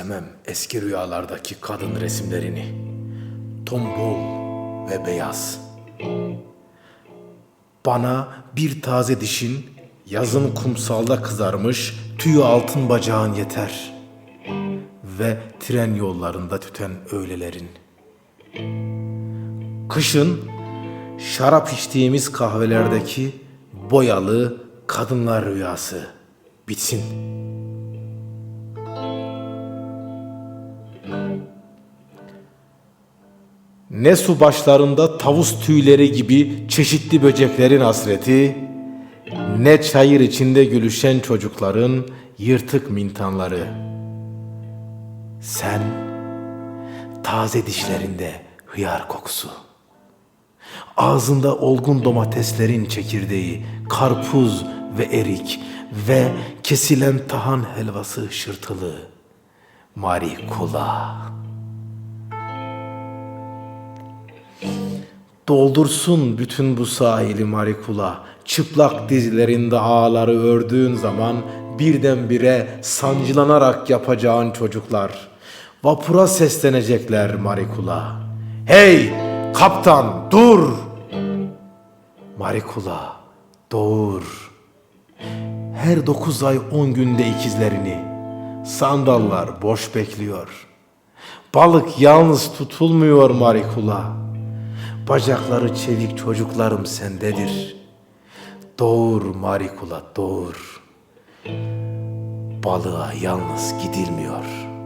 sevmem eski rüyalardaki kadın resimlerini. Tombul ve beyaz. Bana bir taze dişin, yazın kumsalda kızarmış tüyü altın bacağın yeter. Ve tren yollarında tüten öğlelerin. Kışın şarap içtiğimiz kahvelerdeki boyalı kadınlar rüyası bitsin. Ne su başlarında tavus tüyleri gibi çeşitli böceklerin hasreti, ne çayır içinde gülüşen çocukların yırtık mintanları. Sen taze dişlerinde hıyar kokusu. Ağzında olgun domateslerin çekirdeği, karpuz ve erik ve kesilen tahan helvası hışırtılı. Marikula. Doldursun bütün bu sahili Marikula. Çıplak dizlerinde ağları ördüğün zaman birdenbire sancılanarak yapacağın çocuklar. Vapura seslenecekler Marikula. Hey kaptan dur! Marikula doğur. Her dokuz ay on günde ikizlerini. Sandallar boş bekliyor. Balık yalnız tutulmuyor Marikula. Bacakları çevik çocuklarım sendedir. Doğur Marikula doğur. Balığa yalnız gidilmiyor.''